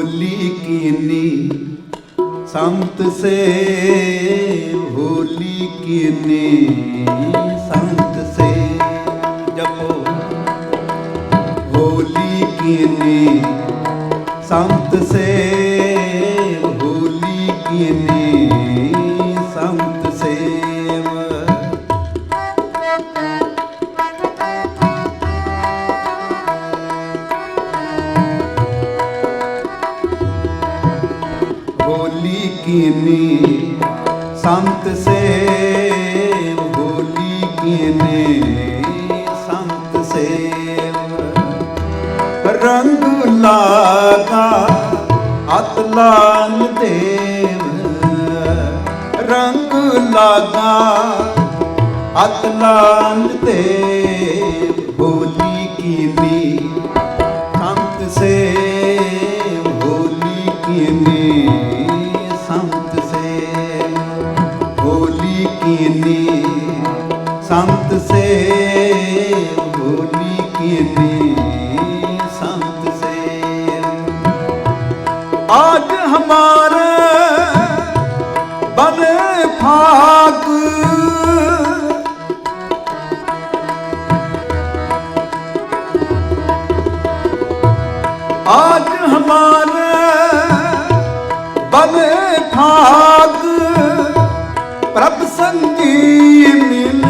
होली कीनी संत से होली कीनी संत से जपो होली कीनी संत से ਰੰਗ ਲਾਗਾ ਅਤਲਾਨ ਦੇਵ। ਰੰਗ ਲਾਗਾ ਅਤਲਾਨ ਦੇਵ। ਬੋਲੀ ਕੀਮੀ ਸੰਤ ਸੇ ਬੋਲੀ ਕੀਮੀ ਸੰਤ ਸੇ ਬੋਲੀ ਕੀਮੀ ਸੰਤ ਸੇ ਬੋਲੀ ਕੀਮੀ हमारे बने फाग आज हमारे बने भाग प्रभ संगी मिल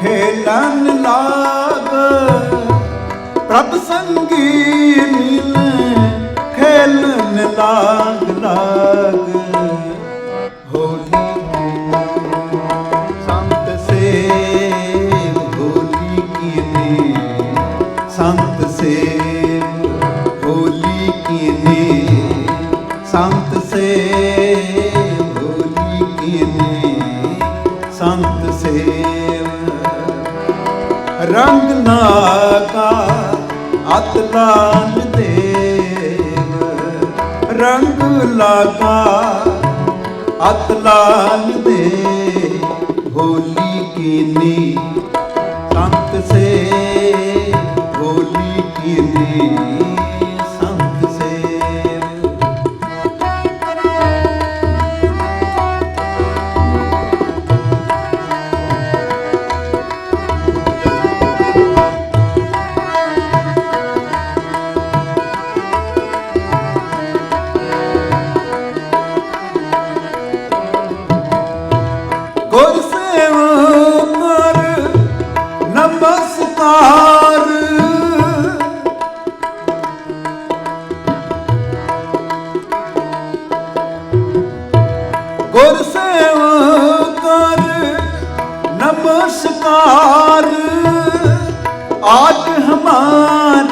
खेलन लाग प्रभ संगी ਲਾਗ ਲਾਗ। ਸੰਤ ਸੇਵ, ਹੋਲੀ ਕੀਨੇ ਸੰਤ ਸੇਵ, ਹੋਲੀ ਸੰਤ ਸੇਵ ਰੰਗ ਨਾ ਕਾ ਦੇ ਰੰਗ ਲਾਗਾ ਅਤ ਲਾਲ ਦੇ ਹੋਲੀ ਕੀਨੀ ਸੰਤ ਸੇ ਹੋਲੀ ਕੀਨੀ। आठ हमार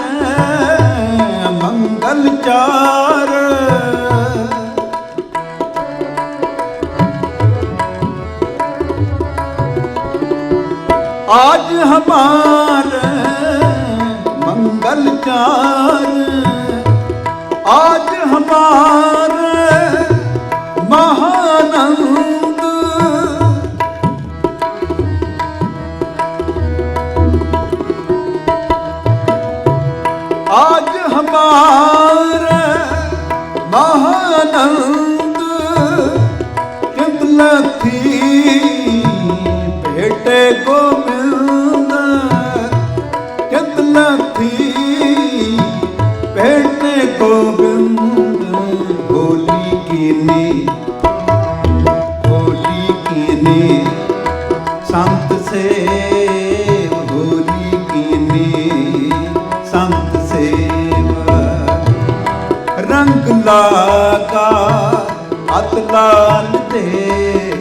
मंगल चार आज हमार ਭੇਟੇ ਗੋਬਿੰਦ ਕਿਤਲਥੀ ਭੇਟੇ ਗੋਬਿੰਦ ਹੋਲੀ ਕੀਨੀ? ਹੋਲੀ ਕੀਨੀ? ਸੰਤ ਸੇ ਹੋਲੀ ਕੀਨੀ? ਸੰਤ ਸੇਵ। ਰੰਗ ਲਾ ਹੱਥ ਲਾਲ ਦੇਵ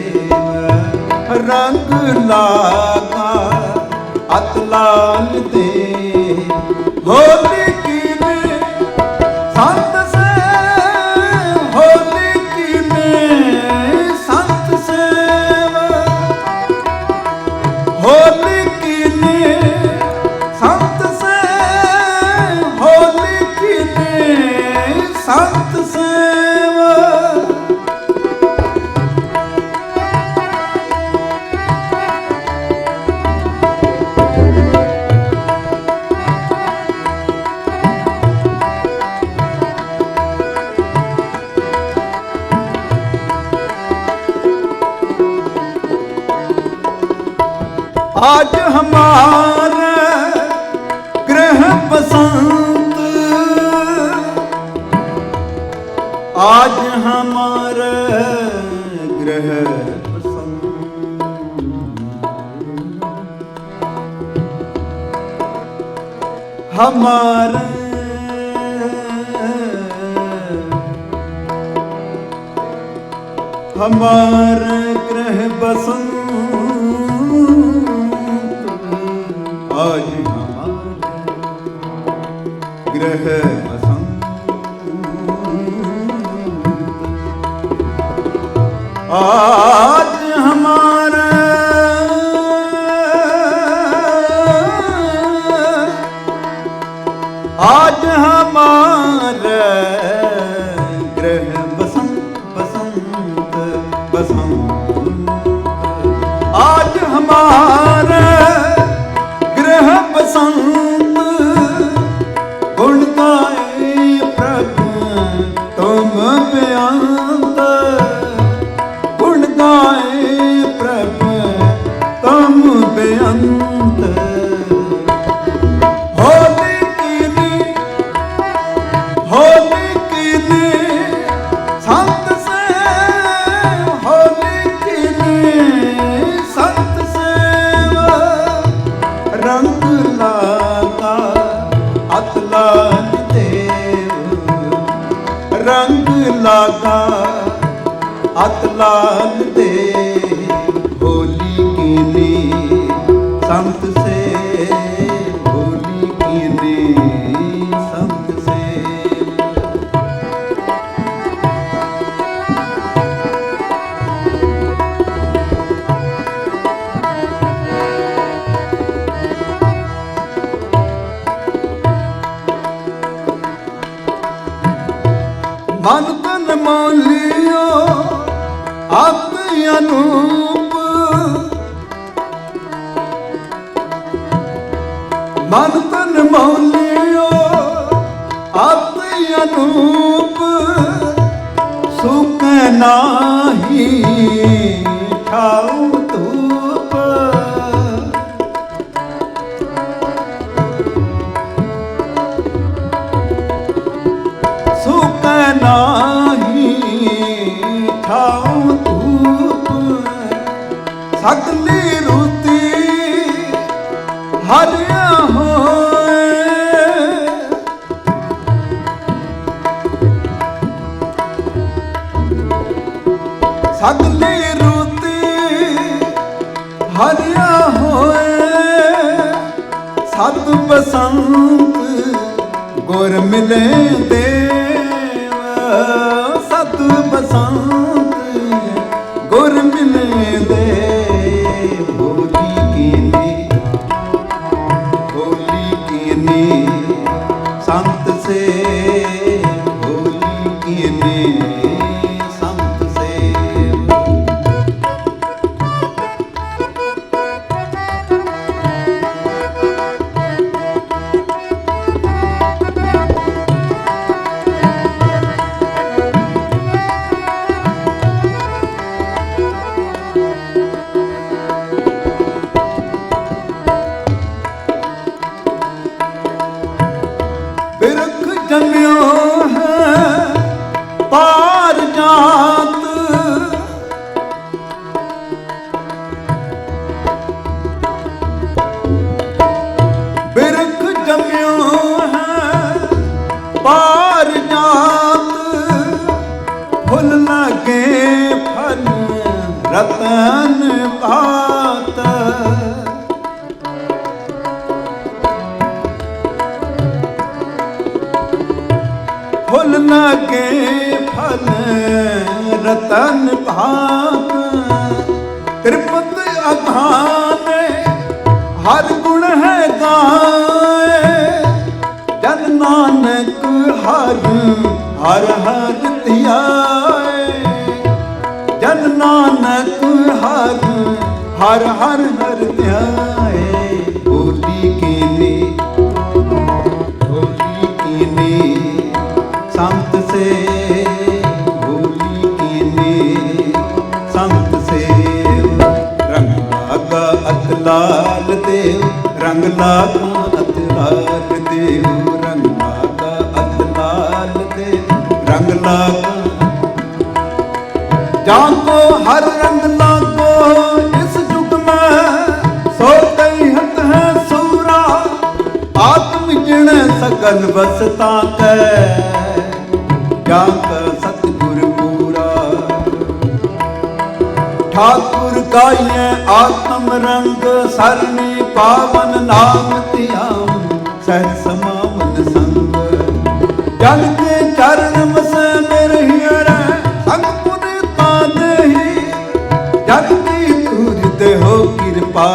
ਰੰਗ ਲਾਗਾ ਹੱਥ ਲਾਲ ਦੇ ਹੋਲੀ आज हमारा ग्रह बसंत आज हमारा ग्रह बसंत हमारा हमारा ग्रह बसंत आज हमारा आज हमारा ਸਤ ਲਾਲ ਦੇ ਮਨ ਤਨ ਮੋਲਿਓ ਆਪ ਅਨੂਪ ਸੁਖ ਨਾਹੀ ਠਾਉ ਤੂਪ ਸੁਖ ਨਾਹੀ ਠਾਉ ਧੂਪ। ਸਗਲੀ ਰੁੱਤ ਸਤ ਬਸੰਤ ਗੁਰ ਮਿਲੇ ਦੇਵ। ਸਤ ਬਸੰਤ ਗੁਰ ਮਿਲੇ ਦੇਵ। ਹੋਲੀ ਕੀਨੀ ਹੋਲੀ ਕੀਨੀ। ਸੰਤ ਸੇ ਲਾਗੇ ਫਲ ਰਤਨ ਭਾਗ। ਤ੍ਰਿਪਤ ਅਧਾਨ ਹਰ ਗੁਣ ਹੈ ਗਾਏ ਜਨ ਨਾਨਕ ਹਰ ਹਰ ਹਰ ਧਿਆਏ ਜਨ ਨਾਨਕ ਹਰ ਹਰ ਹਰ ਲਾਲ ਦੇਵ, ਰੰਗ ਲਾਗਾ ਅਤ ਲਾਲ ਦੇਵ, ਰੰਗ ਲਾਗਾ ਅਤ ਲਾਲ ਦੇਵ, ਰੰਗ ਲਾਗਾ ਜਾਕੋ ਹਰ ਰੰਗ ਲਾਗੋ, ਇਸ ਜੁਗ ਮੈਂ ਸੋ ਕਈ ਹਤ ਹੈ ਸੂਰਾ, ਆਤਮ ਜਿਣ ਸਕਲ ਵਸਤਾ ਕੈ। ਜਾਂ ਕਾ ਸਤਿਗੁਰ ਪੂਰਾ। ਠਾਕੁਰ ਗਾਈਐ ਆਤਮ ਰੰਗ ਸਰਨੀ ਪਾਵਨ ਨਾਮ ਧਿਆਮ ਸਹਿ ਸਮਾਵਨ ਸੰਗ। ਜਨ ਕੇ ਚਰਨ ਮਸੈ ਮੇਰੇ ਹਿਰੈ ਸੰਗ ਪੁਨ ਤਾ ਦੇਹੀ। ਜਗ ਦੀ ਤੂਜ ਤੇ ਹੋ ਕਿਰਪਾ